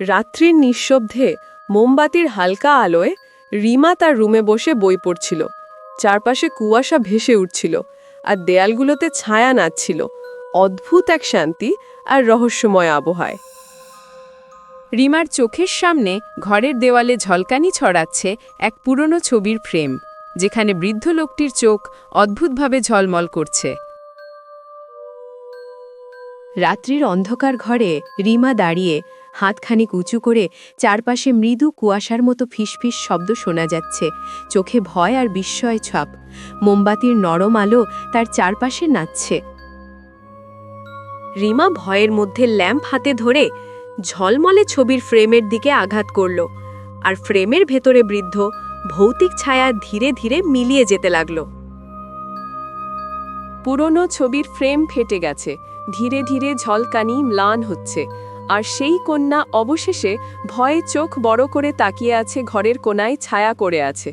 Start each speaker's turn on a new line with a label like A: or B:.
A: রাত্রির নিঃশব্দে মোমবাতির হালকা আলোয় রিমা তার রুমে বসে বই পড়ছিল। চারপাশে কুয়াশা ভেসে উঠছিল আর দেয়ালগুলোতে ছায়া নাচছিল। অদ্ভুত এক শান্তি আর রহস্যময় আবহায়
B: রিমার চোখের সামনে ঘরের দেওয়ালে ঝলকানি ছড়াচ্ছে এক পুরনো ছবির ফ্রেম, যেখানে বৃদ্ধ লোকটির চোখ অদ্ভুতভাবে ঝলমল করছে। রাত্রির অন্ধকার ঘরে রিমা দাঁড়িয়ে হাতখানিক উঁচু করে চারপাশে মৃদু কুয়াশার মতো ফিসফিস শব্দ শোনা যাচ্ছে। চোখে ভয় আর বিস্ময় ছাপ। মোমবাতির নরম আলো তার চারপাশে নাচছে।
A: রিমা ভয়ের মধ্যে ল্যাম্প হাতে ধরে ঝলমলে ছবির ফ্রেমের দিকে আঘাত করল। আর ফ্রেমের ভেতরে বৃদ্ধ ভৌতিক ছায়া ধীরে ধীরে মিলিয়ে যেতে লাগল। পুরনো ছবির ফ্রেম ফেটে গেছে। ধীরে ধীরে ঝলকানি ম্লান হচ্ছে, আর সেই কন্যা অবশেষে ভয়ে চোখ বড় করে তাকিয়ে আছে ঘরের কোনায় ছায়া করে আছে।